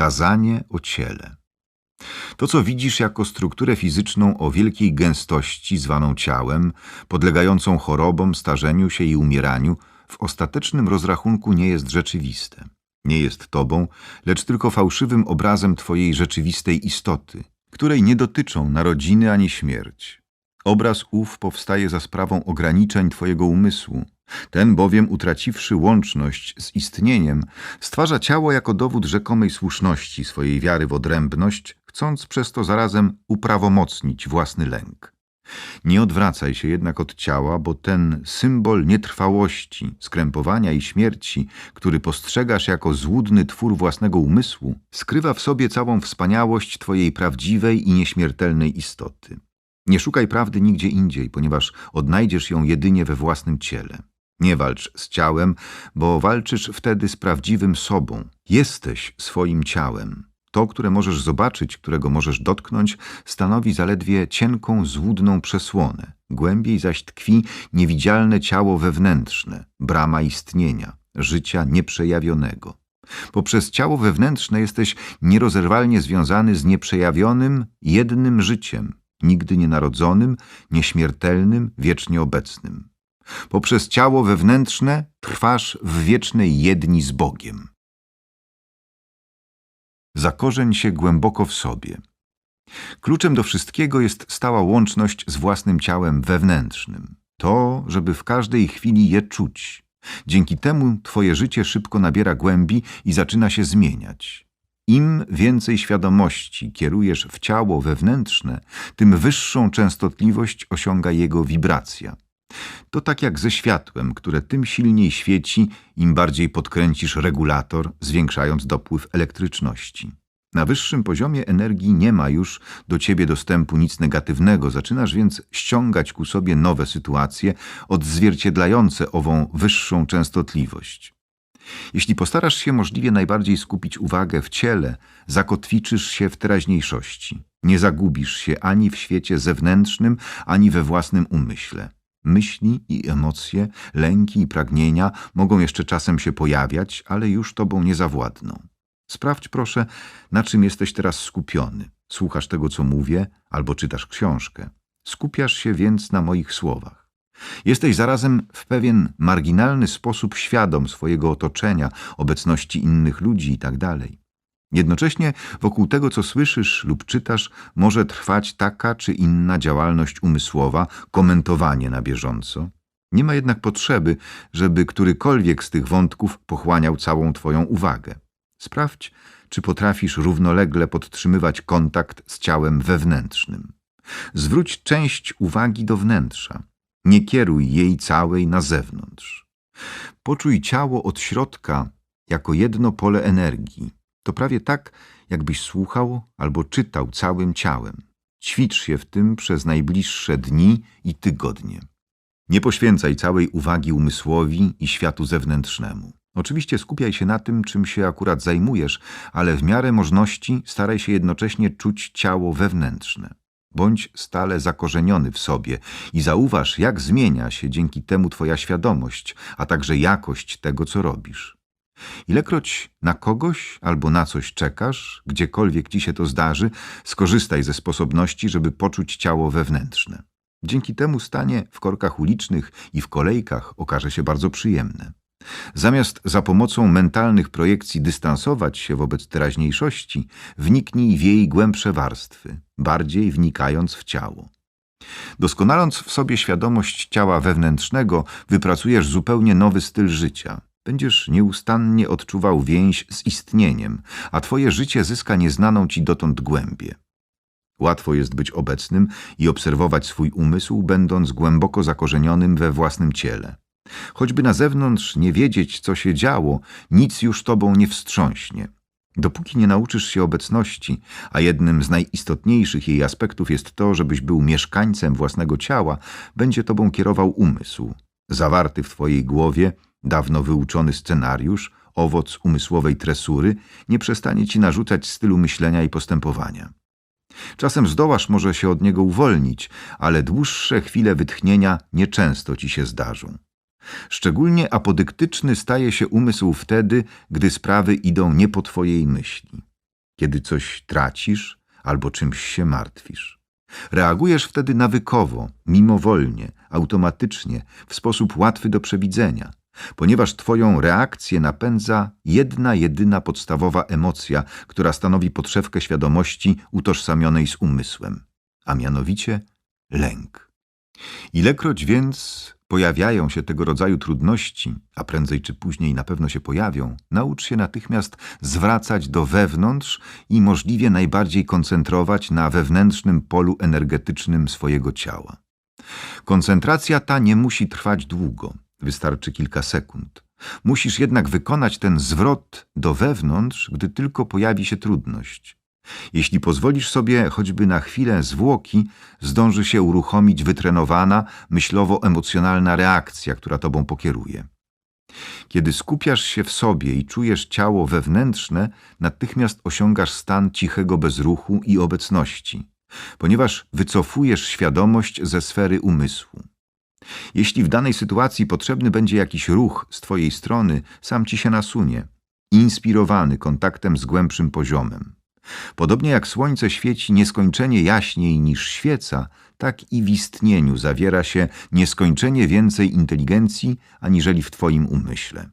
Kazanie o ciele. To, co widzisz jako strukturę fizyczną o wielkiej gęstości, zwaną ciałem, podlegającą chorobom, starzeniu się i umieraniu, w ostatecznym rozrachunku nie jest rzeczywiste. Nie jest tobą, lecz tylko fałszywym obrazem twojej rzeczywistej istoty, której nie dotyczą narodziny ani śmierć. Obraz ów powstaje za sprawą ograniczeń twojego umysłu. Ten bowiem, utraciwszy łączność z istnieniem, stwarza ciało jako dowód rzekomej słuszności swojej wiary w odrębność, chcąc przez to zarazem uprawomocnić własny lęk. Nie odwracaj się jednak od ciała, bo ten symbol nietrwałości, skrępowania i śmierci, który postrzegasz jako złudny twór własnego umysłu, skrywa w sobie całą wspaniałość Twojej prawdziwej i nieśmiertelnej istoty. Nie szukaj prawdy nigdzie indziej, ponieważ odnajdziesz ją jedynie we własnym ciele. Nie walcz z ciałem, bo walczysz wtedy z prawdziwym sobą. Jesteś swoim ciałem. To, które możesz zobaczyć, którego możesz dotknąć, stanowi zaledwie cienką, złudną przesłonę. Głębiej zaś tkwi niewidzialne ciało wewnętrzne, brama istnienia, życia nieprzejawionego. Poprzez ciało wewnętrzne jesteś nierozerwalnie związany z nieprzejawionym, jednym życiem, nigdy nienarodzonym, nieśmiertelnym, wiecznie obecnym. Poprzez ciało wewnętrzne trwasz w wiecznej jedni z Bogiem. Zakorzeń się głęboko w sobie. Kluczem do wszystkiego jest stała łączność z własnym ciałem wewnętrznym. To, żeby w każdej chwili je czuć. Dzięki temu twoje życie szybko nabiera głębi i zaczyna się zmieniać. Im więcej świadomości kierujesz w ciało wewnętrzne, tym wyższą częstotliwość osiąga jego wibracja. To tak jak ze światłem, które tym silniej świeci, im bardziej podkręcisz regulator, zwiększając dopływ elektryczności. Na wyższym poziomie energii nie ma już do ciebie dostępu nic negatywnego, zaczynasz więc ściągać ku sobie nowe sytuacje odzwierciedlające ową wyższą częstotliwość. Jeśli postarasz się możliwie najbardziej skupić uwagę w ciele, zakotwiczysz się w teraźniejszości. Nie zagubisz się ani w świecie zewnętrznym, ani we własnym umyśle. Myśli i emocje, lęki i pragnienia mogą jeszcze czasem się pojawiać, ale już tobą nie zawładną. Sprawdź proszę, na czym jesteś teraz skupiony. Słuchasz tego, co mówię, albo czytasz książkę. Skupiasz się więc na moich słowach. Jesteś zarazem w pewien marginalny sposób świadom swojego otoczenia, obecności innych ludzi itd. Jednocześnie wokół tego, co słyszysz lub czytasz, może trwać taka czy inna działalność umysłowa, komentowanie na bieżąco. Nie ma jednak potrzeby, żeby którykolwiek z tych wątków pochłaniał całą Twoją uwagę. Sprawdź, czy potrafisz równolegle podtrzymywać kontakt z ciałem wewnętrznym. Zwróć część uwagi do wnętrza. Nie kieruj jej całej na zewnątrz. Poczuj ciało od środka jako jedno pole energii. To prawie tak, jakbyś słuchał albo czytał całym ciałem. Ćwicz się w tym przez najbliższe dni i tygodnie. Nie poświęcaj całej uwagi umysłowi i światu zewnętrznemu. Oczywiście skupiaj się na tym, czym się akurat zajmujesz, ale w miarę możności staraj się jednocześnie czuć ciało wewnętrzne. Bądź stale zakorzeniony w sobie i zauważ, jak zmienia się dzięki temu twoja świadomość, a także jakość tego, co robisz. Ilekroć na kogoś albo na coś czekasz, gdziekolwiek ci się to zdarzy, skorzystaj ze sposobności, żeby poczuć ciało wewnętrzne. Dzięki temu stanie w korkach ulicznych i w kolejkach okaże się bardzo przyjemne. Zamiast za pomocą mentalnych projekcji dystansować się wobec teraźniejszości, wniknij w jej głębsze warstwy, bardziej wnikając w ciało. Doskonaląc w sobie świadomość ciała wewnętrznego, wypracujesz zupełnie nowy styl życia. Będziesz nieustannie odczuwał więź z istnieniem, a twoje życie zyska nieznaną ci dotąd głębię. Łatwo jest być obecnym i obserwować swój umysł, będąc głęboko zakorzenionym we własnym ciele. Choćby na zewnątrz nie wiedzieć, co się działo, nic już tobą nie wstrząśnie. Dopóki nie nauczysz się obecności, a jednym z najistotniejszych jej aspektów jest to, żebyś był mieszkańcem własnego ciała, będzie tobą kierował umysł. Zawarty w twojej głowie, dawno wyuczony scenariusz, owoc umysłowej tresury, nie przestanie ci narzucać stylu myślenia i postępowania. Czasem zdołasz może się od niego uwolnić, ale dłuższe chwile wytchnienia nieczęsto ci się zdarzą. Szczególnie apodyktyczny staje się umysł wtedy, gdy sprawy idą nie po twojej myśli. kiedy coś tracisz albo czymś się martwisz. Reagujesz wtedy nawykowo, mimowolnie, automatycznie, w sposób łatwy do przewidzenia, ponieważ Twoją reakcję napędza jedna, jedyna podstawowa emocja, która stanowi podszewkę świadomości utożsamionej z umysłem, a mianowicie lęk. Ilekroć więc pojawiają się tego rodzaju trudności, a prędzej czy później na pewno się pojawią, naucz się natychmiast zwracać do wewnątrz i możliwie najbardziej koncentrować na wewnętrznym polu energetycznym swojego ciała. Koncentracja ta nie musi trwać długo, wystarczy kilka sekund. Musisz jednak wykonać ten zwrot do wewnątrz, gdy tylko pojawi się trudność. Jeśli pozwolisz sobie choćby na chwilę zwłoki, zdąży się uruchomić wytrenowana, myślowo-emocjonalna reakcja, która tobą pokieruje. Kiedy skupiasz się w sobie i czujesz ciało wewnętrzne, natychmiast osiągasz stan cichego bezruchu i obecności, ponieważ wycofujesz świadomość ze sfery umysłu. Jeśli w danej sytuacji potrzebny będzie jakiś ruch z twojej strony, sam ci się nasunie, inspirowany kontaktem z głębszym poziomem. Podobnie jak słońce świeci nieskończenie jaśniej niż świeca, tak i w istnieniu zawiera się nieskończenie więcej inteligencji aniżeli w Twoim umyśle.